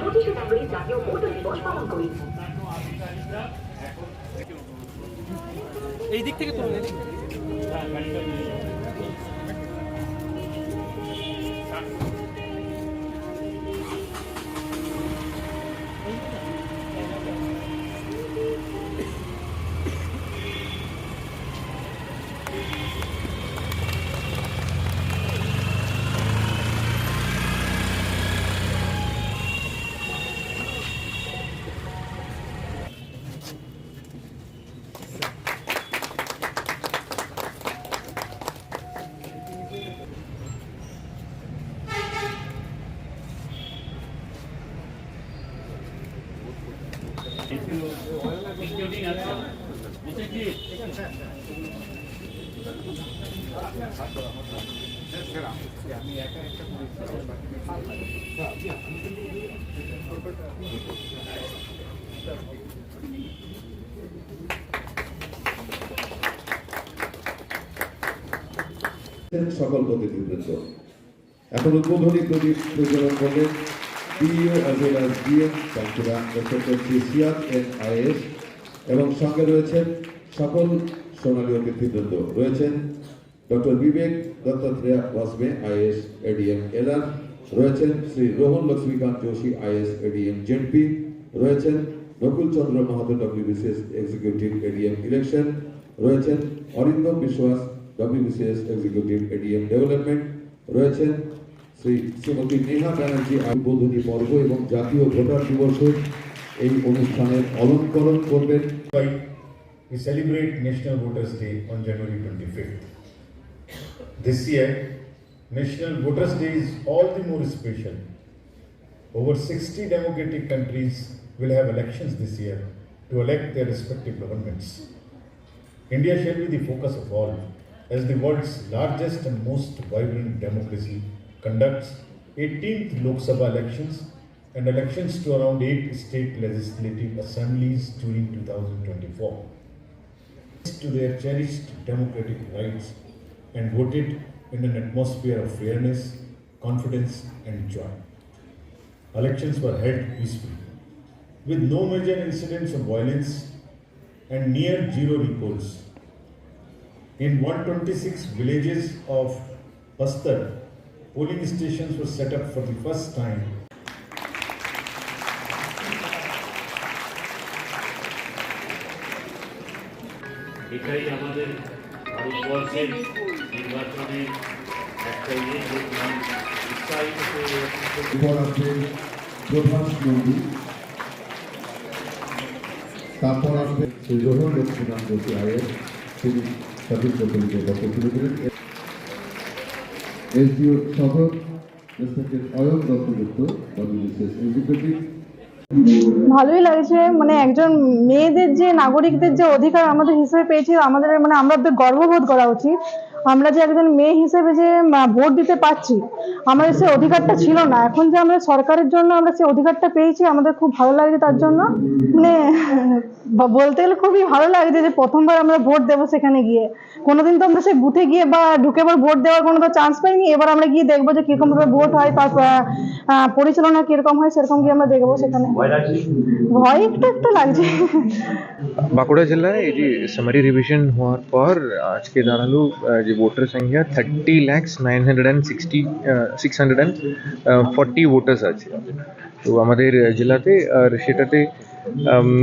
পঁচিশে জানুয়ারি জাতীয় ভোটার এই দিক থেকে। তুলুন এদিক থেকে। সকল প্রতিনিধিবৃন্দ, এখন উদ্বোধনী প্রদীপ প্রজ্বলন করবেন BEO as well as DM doctor Siyad N IAS এবং সঙ্গে রয়েছেন সকল সোনালী অতিথিবৃন্দ রয়েছেন doctor Bibek Dattatreya Waswe IAS ADM LR. রয়েছেন Shri Rohan Laxmikant Joshi, IAS ADM ZP রয়েছেন Nakul Chandra Mahato WBCS executive ADM election. রয়েছেন অরিন্দম বিশ্বাস, ডব্লিউবিসিএস এক্সিকিউটিভ এডিএম ডেভেলপমেন্ট। রয়েছেন শ্রী শ্রীমতী নেহা ব্যানার্জি উদ্বোধনী পর্ব এবং জাতীয় ভোটার দিবসের এই অনুষ্ঠানের অলঙ্করণ করবেন Why we celebrate National Voters Day on January 25th. This year, National Voters Day is all the more special. Over 60 democratic countries will have elections this year to elect their respective governments. India shall be the focus of all, as the world's largest and most vibrant democracy conducts 18th Lok Sabha elections and elections to around eight state legislative assemblies during 2024. To their cherished democratic rights and voted in an atmosphere of fairness, confidence, and joy. Elections were held peacefully, with no major incidents of violence and near zero recalls. In 126 villages of Bastar, polling stations were set up for the first time এটাই আমাদের ভারতবর্ষের নির্বাচনের একটা ইয়ে উৎসাহিত তারপর আসবে শ্রী রোহন লক্ষ্মীনাথ যোশী আয়ের। তিনি প্রতিনিধির বক্তব্য তুলে দিলেন এসডিও শহর respected Ayan Dattagupta WBCS executive ভালোই লাগছে মানে একজন মেয়েদের যে, নাগরিকদের যে অধিকার আমাদের হিসেবে পেয়েছি, আমাদের মানে আমরা বেশ গর্ববোধ করা উচিত। আমরা যে একজন মেয়ে হিসেবে যে ভোট দিতে পারছি আমাদের সেই অধিকারটা ছিল না। এখন যে আমরা সরকারের জন্য আমরা সেই অধিকারটা পেয়েছি আমাদের খুব ভালো লাগছে তার জন্য। মানে বলতে গেলে খুবই ভালো লাগছে যে প্রথমবার আমরা ভোট দেবো সেখানে গিয়ে। কোনোদিন তো আমরা সেই বুথে গিয়ে বা ঢুকে এবার ভোট দেওয়ার কোনো তো চান্স পাইনি। এবার আমরা গিয়ে দেখব যে কীরকম ভাবে ভোট হয় তার পরিচালনা কীরকম হয় সেরকম গিয়ে আমরা দেখব সেখানে। ভয় একটু একটু লাগছে। বাঁকুড়া জেলায় এই যে সামারি রিভিশন হওয়ার পর আজকে দাঁড়াল যে ভোটার সংখ্যা thirty lakhs nine hundred and sixty six hundred and forty voters আছে তো আমাদের জেলাতে আর সেটাতে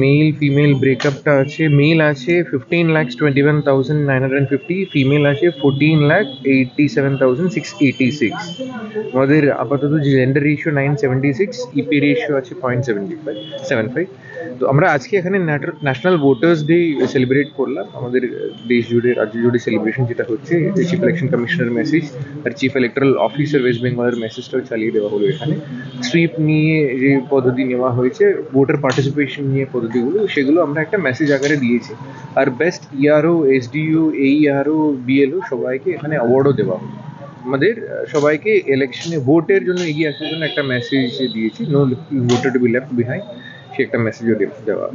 মেল ফিমেল ব্রেকআপটা আছে মেল আছে fifteen lakhs twenty one thousand nine hundred fifty female আছে fourteen lakh eighty seven thousand six eighty six আমাদের আপাতত gender ratio nine seventy six EP ratio আছে point seventy five seven five তো আমরা আজকে এখানে ন্যাশনাল ভোটার্স ডে সেলিব্রেট করলাম। আমাদের দেশ জুড়ে, রাজ্য জুড়ে সেলিব্রেশন যেটা হচ্ছে চিফ ইলেকশন কমিশনের মেসেজ আর চিফ ইলেকট্রাল অফিসার ওয়েস্ট বেঙ্গলের মেসেজটাও চালিয়ে দেওয়া হলো এখানে। সুইপ নিয়ে যে পদ্ধতি নেওয়া হয়েছে ভোটার পার্টিসিপেশন নিয়ে পদ্ধতিগুলো, সেগুলো আমরা একটা মেসেজ আকারে দিয়েছি। আর best ERO SDO AERO BLO সবাইকে এখানে অ্যাওয়ার্ডও দেওয়া হলো। আমাদের সবাইকে ইলেকশনে ভোটের জন্য এগিয়ে আসার জন্য একটা মেসেজ দিয়েছি। No voter to be left behind সে একটা মেসেজও দেওয়া